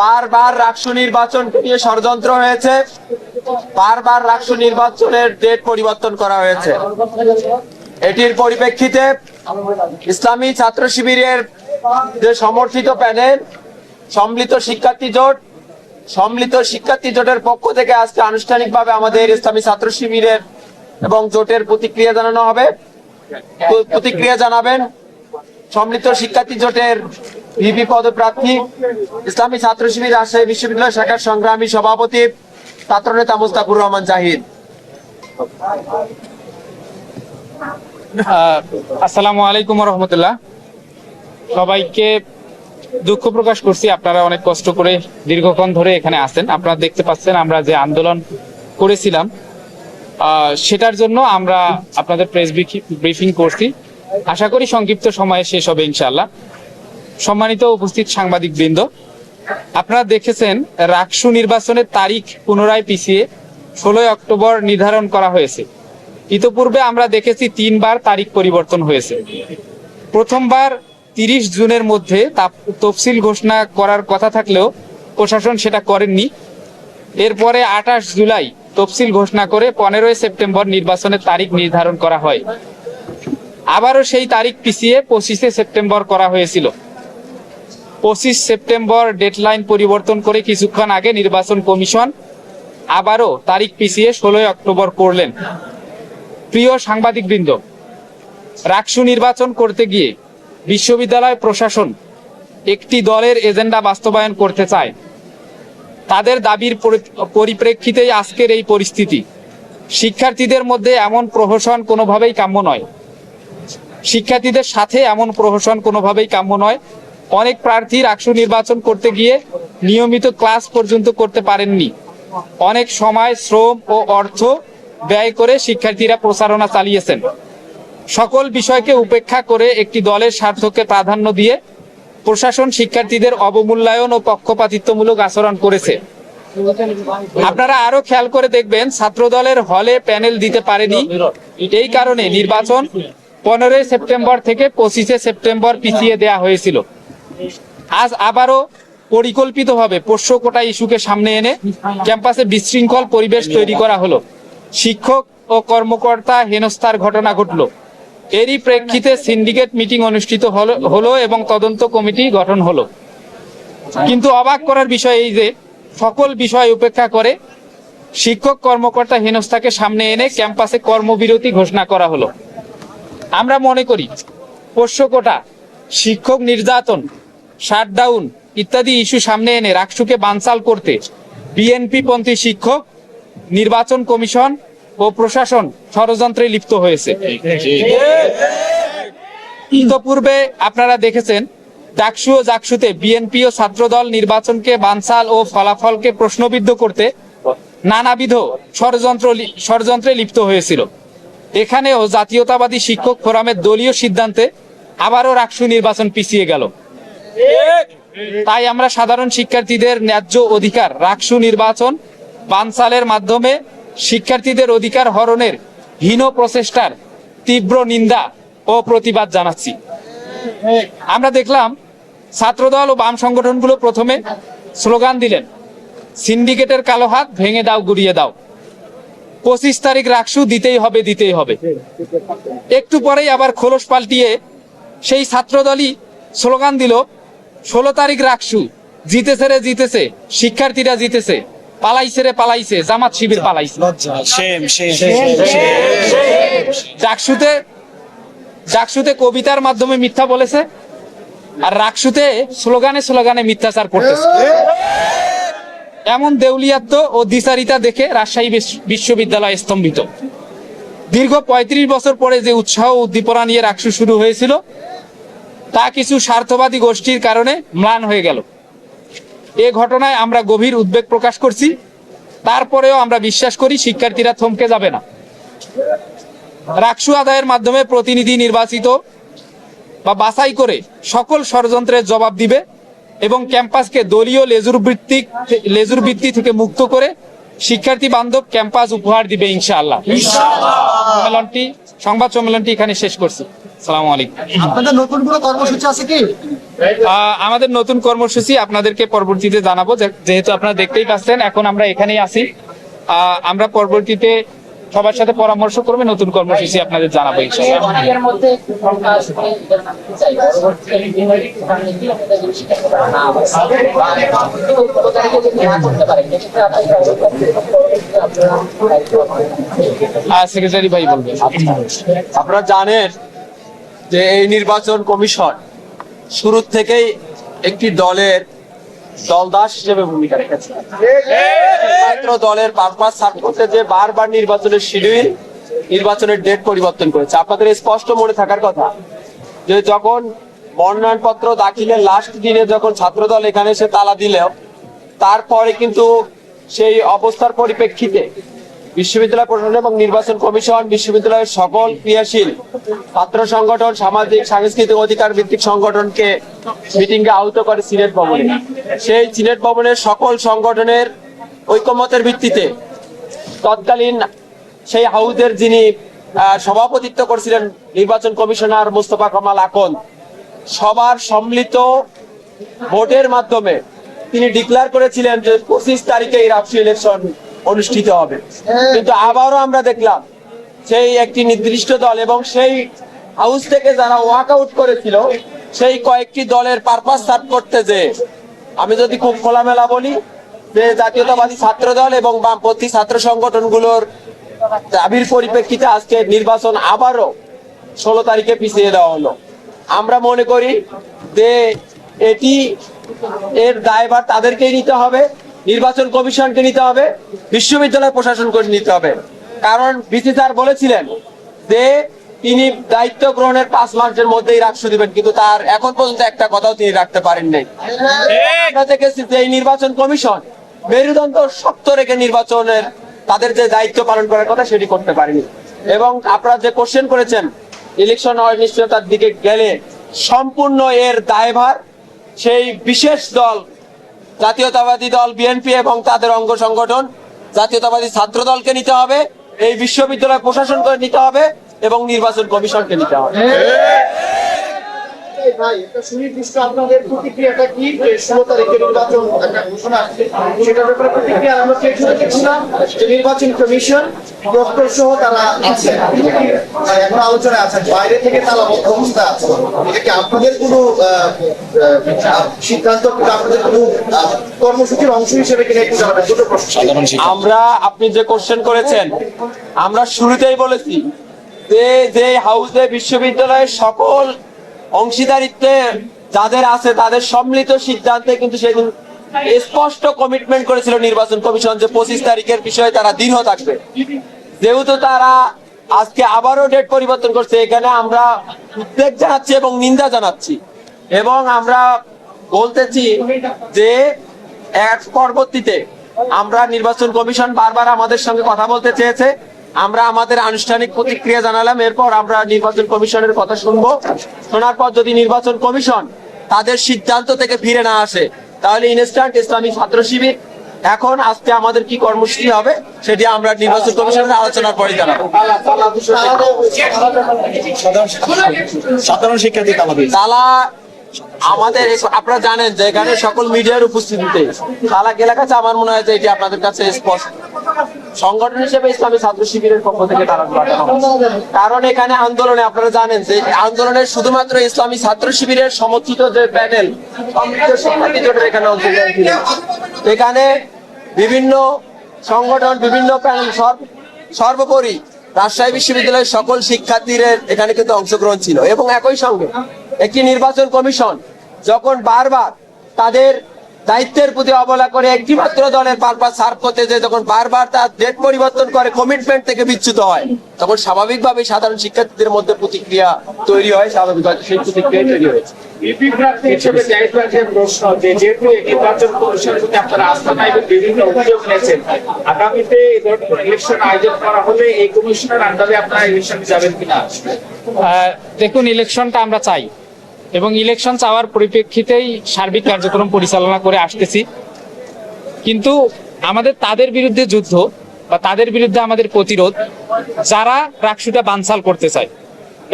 বারবার রাকসু নির্বাচন নিয়ে ষড়যন্ত্র হয়েছে। বারবার রাকসু নির্বাচনের ডেট পরিবর্তন করা হয়েছে। এটির পরিপ্রেক্ষিতে ইসলামী ছাত্র শিবিরের যে সমর্থিত প্যানেল, সম্মিলিত শিক্ষার্থী জোট, সম্মিলিত শিক্ষার্থী জোটের পক্ষ থেকে আজকে আনুষ্ঠানিকভাবে আমাদের ইসলামী ছাত্র শিবিরের এবং জোটের প্রতিক্রিয়া জানানো হবে। প্রতিক্রিয়া জানাবেন। সম্মিলিত শিক্ষার্থী জোটের ভিপি পদপ্রার্থী ইসলামী ছাত্র শিবির রাজশাহী বিশ্ববিদ্যালয় শাখার সংগ্রামী সভাপতি ছাত্রনেতা মুস্তাকুর রহমান জাহিদ। আসসালামু আলাইকুম রহমতুল্লাহ সবাইকে দুঃখ প্রকাশ করছি, আপনারা অনেক কষ্ট করে দীর্ঘক্ষণ ধরে এখানে আছেন। আপনারা দেখতে পাচ্ছেন আমরা যে আন্দোলন করেছিলাম সেটার জন্য আমরা আপনাদের প্রেস ব্রিফিং করছি। আশা করি সংক্ষিপ্ত সময়ে শেষ হবে ইনশাল্লাহ সম্মানিত উপস্থিত সাংবাদিক বৃন্দ আপনারা দেখেছেন রাকসু নির্বাচনের তারিখ পুনরায় পিছিয়ে ষোলোই অক্টোবর নির্ধারণ করা হয়েছে। ইতোপূর্বে আমরা দেখেছি তিনবার তারিখ পরিবর্তন হয়েছে। প্রথমবার তিরিশ জুনের মধ্যে তফসিল ঘোষণা করার কথা থাকলেও প্রশাসন সেটা করেননি। এরপরে আঠাশ জুলাই তফসিল ঘোষণা করে পনেরোই সেপ্টেম্বর নির্বাচনের তারিখ নির্ধারণ করা হয়। আবারও সেই তারিখ পিছিয়ে পঁচিশে সেপ্টেম্বর করা হয়েছিল। পঁচিশ সেপ্টেম্বর ডেডলাইন পরিবর্তন করে কিছুক্ষণ আগে নির্বাচন কমিশন আবারও তারিখ পিছিয়ে ষোলোই অক্টোবর করলেন। প্রিয় সাংবাদিকবৃন্দ, রাকসু নির্বাচন করতে গিয়ে বিশ্ববিদ্যালয় প্রশাসন একটি দলের এজেন্ডা বাস্তবায়ন করতে চায়। তাদের দাবির পরিপ্রেক্ষিতেই আজকের এই পরিস্থিতি। শিক্ষার্থীদের মধ্যে এমন প্রহসন কোনোভাবেই কাম্য নয়। শিক্ষার্থীদের সাথে এমন প্রহসন কোনোভাবেই কাম্য নয় অনেক প্রার্থী রাকসু নির্বাচন করতে গিয়ে নিয়মিত ক্লাস পর্যন্ত করতে পারেননি। অনেক সময় শ্রম ও অর্থ ব্যয় করে শিক্ষার্থীরা প্রচারণা চালিয়েছেন। সকল বিষয়কে উপেক্ষা করে একটি দলের স্বার্থকে প্রাধান্য দিয়ে প্রশাসন শিক্ষার্থীদের অবমূল্যায়ন ও পক্ষপাতিত্বমূলক আচরণ করেছে। আপনারা আরও খেয়াল করে দেখবেন ছাত্র দলের হলে প্যানেল দিতে পারেনি। এই কারণে নির্বাচন পনেরোই সেপ্টেম্বর থেকে পঁচিশে সেপ্টেম্বর পিছিয়ে দেয়া হয়েছিল। আজ আবারও পরিকল্পিতভাবে পোষ্য কোটা ইস্যুকে সামনে এনে ক্যাম্পাসে বিশৃঙ্খল পরিবেশ তৈরি করা হলো। শিক্ষক ও কর্মকর্তা হেনস্থার ঘটনা ঘটলো। এরই প্রেক্ষিতে সিন্ডিকেট মিটিং অনুষ্ঠিত হলো এবং তদন্ত কমিটি গঠন হলো। কিন্তু অবাক করার বিষয় এই যে, সকল বিষয় উপেক্ষা করে শিক্ষক, কর্মকর্তা হেনস্থাকে সামনে এনে ক্যাম্পাসে কর্মবিরতি ঘোষণা করা হলো। আমরা মনে করি, পোষ্য কোটা, শিক্ষক নির্যাতন শাটডাউন ইত্যাদি ইস্যু সামনে এনে রাকসুকে বানচাল করতে বিএনপি পন্থী শিক্ষক, নির্বাচন কমিশন ও প্রশাসন ষড়যন্ত্রে লিপ্ত হয়েছে। ইতপূর্বে আপনারা দেখেছেন, ডাকসু ও জাকসুতে বিএনপি ও ছাত্রদল নির্বাচনকে বানচাল ও ফলাফলকে প্রশ্নবিদ্ধ করতে নানাবিধ ষড়যন্ত্র ষড়যন্ত্রে লিপ্ত হয়েছিল। এখানেও জাতীয়তাবাদী শিক্ষক ফোরামের দলীয় সিদ্ধান্তে আবারও রাকসু নির্বাচন পিছিয়ে গেল। তাই আমরা সাধারণ শিক্ষার্থীদের ন্যায্য অধিকার, রাকসু নির্বাচন বানসালের মাধ্যমে শিক্ষার্থীদের অধিকার হরণের হীন প্রচেষ্টার তীব্র নিন্দা ও প্রতিবাদ জানাচ্ছি। আমরা দেখলাম ছাত্রদল ও বাম সংগঠনগুলো প্রথমে স্লোগান দিলেন, সিন্ডিকেটের কালো হাত ভেঙে দাও, গুড়িয়ে দাও। পঁচিশ তারিখ রাকসু দিতেই হবে দিতেই হবে। একটু পরেই আবার খোলস পাল্টিয়ে সেই ছাত্রদলই স্লোগান দিল ষোলো তারিখ রাকসু। জিতেছে রে জিতেছে শিক্ষার্থীরা জিতেছে। পালাইছে রে পালাইছে জামাত শিবির পালাইছে। ডাকসুতে ডাকসুতে কবিতার মাধ্যমে মিথ্যা বলেছে আর রাকসুতে স্লোগানে স্লোগানে মিথ্যাচার করতেছে। এমন দেউলিয়াত্ম ও দ্বিচারিতা দেখে রাজশাহী বিশ- বিশ্ববিদ্যালয় স্তম্ভিত। দীর্ঘ ৩৫ বছর পরে যে উৎসাহ উদ্দীপনা নিয়ে রাকসু শুরু হয়েছিল তা কিছু স্বার্থবাদী গোষ্ঠীর কারণে ম্লান হয়ে গেল। এ ঘটনায় আমরা গভীর উদ্বেগ প্রকাশ করছি। তারপরেও আমরা বিশ্বাস করি শিক্ষার্থীরা থমকে যাবে না। রাকসু আদায়ের মাধ্যমে প্রতিনিধি নির্বাচিত বা বাছাই করে সকল ষড়যন্ত্রের জবাব দিবে এবং ক্যাম্পাসকে দলীয় লেজুর ভিত্তিক লেজুর ভিত্তি থেকে মুক্ত করে শিক্ষার্থী বান্ধব ক্যাম্পাস উপহার দিবে ইনশাআল্লাহ। সম্মেলনটি সংবাদ সম্মেলনটি এখানে শেষ করছি। সালামু আলাইকুম। আপনাদের নতুন কোনো কর্মসূচি আছে কি? আহ, আমাদের নতুন কর্মসূচি আপনাদেরকে পরবর্তীতে জানাব যেহেতু আপনারা দেখতেই পাচ্ছেন এখন আমরা এখানেই আছি। আহ, আমরা পরবর্তীতে সবার সাথে পরামর্শ করবে নতুন কর্মসূচি আপনাদের জানাব সেক্রেটারি ভাই বলবেন। আপনারা জানেন যে এই নির্বাচন কমিশন শুরু থেকেই একটি দলের দলদাস হিসেবে ভূমিকা রেখেছে। দলের পারপাস সার্ভ করতে যে বারবার নির্বাচনের শিডিউল, নির্বাচনের ডেট পরিবর্তন করেছে। আপনাদের স্পষ্ট মনে থাকার কথা যে যখন মনোনয়নপত্র দাখিলের লাস্ট দিনে যখন ছাত্রদল এখানে এসে তালা দিলেও, তারপরে কিন্তু সেই অবস্থার পরিপ্রেক্ষিতে বিশ্ববিদ্যালয় প্রশাসন এবং নির্বাচন কমিশন, বিশ্ববিদ্যালয়ের সকল ক্রিয়াশীল ছাত্র সংগঠন, সামাজিক, সাংস্কৃতিক অধিকার ভিত্তিক সংগঠনকে মিটিং এ আহত করে সিনেট ভবনে। সেই সিনেট ভবনের সকল সংগঠনের ঐকমতের ভিত্তিতে তৎকালীন সেই হাউজের যিনি সভাপতিত্ব করছিলেন নির্বাচন কমিশনার মোস্তফা কামাল আকন সবার সম্মিলিত ভোটের মাধ্যমে তিনি ডিক্লেয়ার করেছিলেন যে পঁচিশ তারিখে এই রাষ্ট্রীয় ইলেকশন অনুষ্ঠিত হবে। কিন্তু আবারও আমরা দেখলাম, সেই একটি নির্দিষ্ট দল এবং সেই হাউস থেকে যারা ওয়াক আউট করেছিল, সেই কয়েকটি দলের পারপাস সার্ভ করতে যে, আমি যদি খুব খোলামেলা বলি, যে জাতীয়তাবাদী ছাত্র দল এবং বামপন্থী ছাত্র সংগঠনগুলোর দাবির পরিপ্রেক্ষিতে আজকে নির্বাচন আবারও ষোলো তারিখে পিছিয়ে দেওয়া হলো। আমরা মনে করি যে এটি এর দায়ভার তাদেরকেই নিতে হবে, নির্বাচন কমিশনকে নিতে হবে বিশ্ববিদ্যালয় প্রশাসন করে নিতে হবে। কারণ বিসি স্যার বলেছিলেন যে তিনি দায়িত্ব গ্রহণের পাঁচ মাসের মধ্যেই রাখতে দিবেন কিন্তু তার এখন পর্যন্ত একটা কথাও তিনি রাখতে পারেন নাই। আমরা দেখেছি যে এই নির্বাচন কমিশন মেরুদণ্ড শক্ত রেখে নির্বাচনের তাদের যে দায়িত্ব পালন করার কথা সেটি করতে পারেনি। এবং আপনারা যে কোশ্চেন করেছেন ইলেকশন অনিশ্চয়তার দিকে গেলে সম্পূর্ণ এর দায়ভার সেই বিশেষ দল জাতীয়তাবাদী দল বিএনপি এবং তাদের অঙ্গ সংগঠন জাতীয়তাবাদী ছাত্র দলকে নিতে হবে, এই বিশ্ববিদ্যালয় প্রশাসনকে নিতে হবে এবং নির্বাচন কমিশনকে নিতে হবে। ভাই একটা সুনির্দিষ্ট আপনাদের প্রতিক্রিয়াটা কি ষোলো তারিখে নির্বাচন একটা ঘোষণা? সেটার ব্যাপারে প্রতিক্রিয়া আমরা দেখছিলাম যে নির্বাচন কমিশন প্রক্টর সহ তারা আছে এখন আলোচনায় আছেন। বাইরে থেকে তালাবদ্ধ অবস্থা আছে। এটা কি আপনাদের কোনো সিদ্ধান্ত আপনাদের কোনো কর্মসূচির অংশ হিসেবে কিনা একটু জানাবেন? দুটো প্রশ্ন। আমরা আপনি যে কোশ্চেন করেছেন আমরা শুরুতেই বলেছি যে যে হাউসে বিশ্ববিদ্যালয়ের সকল অংশীদারিত্বে যাদের আছে, তাদের সম্মিলিত সিদ্ধান্তে কিন্তু সেদিন স্পষ্ট কমিটমেন্ট করেছিল নির্বাচন কমিশন যে পঁচিশ তারিখের বিষয়ে তারা দৃঢ় থাকবে। যেহেতু তারা আজকে আবারও ডেট পরিবর্তন করছে, এখানে আমরা উদ্বেগ জানাচ্ছি এবং নিন্দা জানাচ্ছি। এবং আমরা বলতেছি যে এক পরবর্তীতে আমরা নির্বাচন কমিশন বারবার আমাদের সঙ্গে কথা বলতে চেয়েছে। আমরা আমাদের আনুষ্ঠানিক প্রতিক্রিয়া জানালাম এরপর আমরা নির্বাচন কমিশনের কথা শুনব। শোনার পর যদি নির্বাচন কমিশন তাদের সিদ্ধান্ত থেকে ফিরে না আসে তাহলে ইনস্ট্যান্ট ইসলামী ছাত্র শিবির এখন আজকে আমাদের কি কর্মসূচি হবে সেটি আমরা নির্বাচন কমিশনের আলোচনার পরে জানাব। সাধারণ শিক্ষার্থী তালা আমাদের আপনারা জানেন যে এখানে সকল মিডিয়ার উপস্থিতিতে তালা এলাকা কাছে আমার মনে হয় যে এটি আপনাদের কাছে স্পষ্ট। সংগঠন হিসেবে ইসলামী ছাত্র শিবিরের পক্ষ থেকে তারা পাঠানো কারণ এখানে আন্দোলনে আপনারা জানেন যে আন্দোলনের শুধুমাত্র ইসলামী ছাত্র শিবিরের সমর্থিত যে প্যানেল এখানে অংশগ্রহণ এখানে বিভিন্ন সংগঠন, বিভিন্ন প্যানেল সর্ব- সর্বোপরি রাজশাহী বিশ্ববিদ্যালয়ের সকল শিক্ষার্থীদের এখানে কিন্তু অংশগ্রহণ ছিল। এবং একই সঙ্গে একটি নির্বাচন কমিশন যখন বারবার তাদের দায়িত্বের প্রতি অবহেলা করে একটি মাত্র দলের পারপাস সার্ভ করতে যে যখন বারবার তার ডেট পরিবর্তন করে কমিটমেন্ট থেকে বিচ্যুত হয় তখন স্বাভাবিকভাবে সাধারণ শিক্ষার্থীদের মধ্যে প্রতিক্রিয়া তৈরি হয় স্বাভাবিকভাবে সেই প্রতিক্রিয়া তৈরি হয়েছে। ইপি প্রার্থী হিসেবে জাহিদ প্রশ্ন যে যেহেতু নির্বাচন কমিশনের প্রতি আপনারা আস্থা নাই বিভিন্ন অভিযোগ নিয়েছেন আগামীতে এই ধরনের ইলেকশন আয়োজন করা হলে এই কমিশনের আন্ডারে আপনারা ইলেকশনে যাবেন কিনা? দেখুন ইলেকশনটা আমরা চাই। এবং ইলেকশন চাওয়ার পরিপ্রেক্ষিতেই সার্বিক কার্যক্রম পরিচালনা করে আসতেছি। কিন্তু আমাদের তাদের বিরুদ্ধে যুদ্ধ বা তাদের বিরুদ্ধে আমাদের প্রতিরোধ, যারা রাকসুটা বানসাল করতে চায়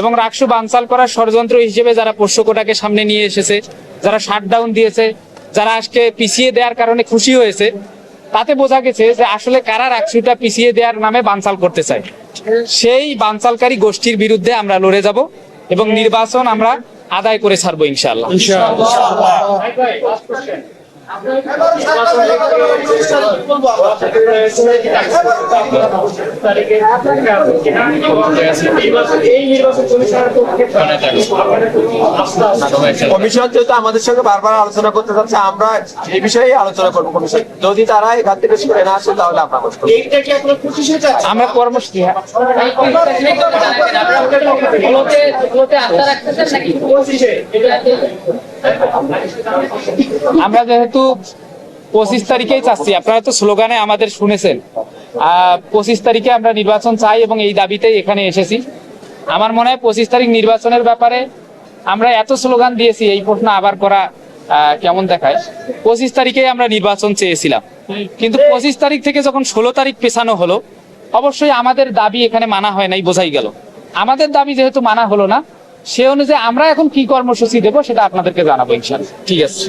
এবং রাকসু বানসাল করার ষড়যন্ত্র হিসেবে যারা পোষ্যকোটাকে সামনে নিয়ে এসেছে, যারা শাটডাউন দিয়েছে, যারা আজকে পিছিয়ে দেওয়ার কারণে খুশি হয়েছে, তাতে বোঝা গেছে যে আসলে কারা রাকসুটা পিছিয়ে দেওয়ার নামে বানচাল করতে চায়। সেই বানচালকারী গোষ্ঠীর বিরুদ্ধে আমরা লড়ে যাব এবং নির্বাচন আমরা আদায় করে ছাড়বো ইনশাআল্লাহ। কমিশন যেহেতু আমাদের সঙ্গে বারবার আলোচনা করতে চাচ্ছে আমরা এই বিষয়ে আলোচনা করব কমিশন যদি তারা এখান থেকে সরে না আসে তাহলে আমরা আমরা কর্মসূচি হ্যাঁ, আমরা যেহেতু পঁচিশ তারিখেই চাচ্ছি, আপনারা তো স্লোগানে আমাদের শুনেছেন। পঁচিশ তারিখে আমরা নির্বাচন চাই এবং এই দাবিতেই এখানে এসেছি। আমার মনে হয় পঁচিশ তারিখ নির্বাচনের ব্যাপারে আমরা এত স্লোগান দিয়েছি, এই প্রশ্ন আবার করা কেমন দেখায়? পঁচিশ তারিখে আমরা নির্বাচন চেয়েছিলাম। কিন্তু পঁচিশ তারিখ থেকে যখন ষোলো তারিখ পেছানো হলো, অবশ্যই আমাদের দাবি এখানে মানা হয় নাই, বোঝাই গেল। আমাদের দাবি যেহেতু মানা হলো না সে অনুযায়ী আমরা এখন কি কর্মসূচি দেবো সেটা আপনাদেরকে জানাব ইনশাল্লাহ ঠিক আছে।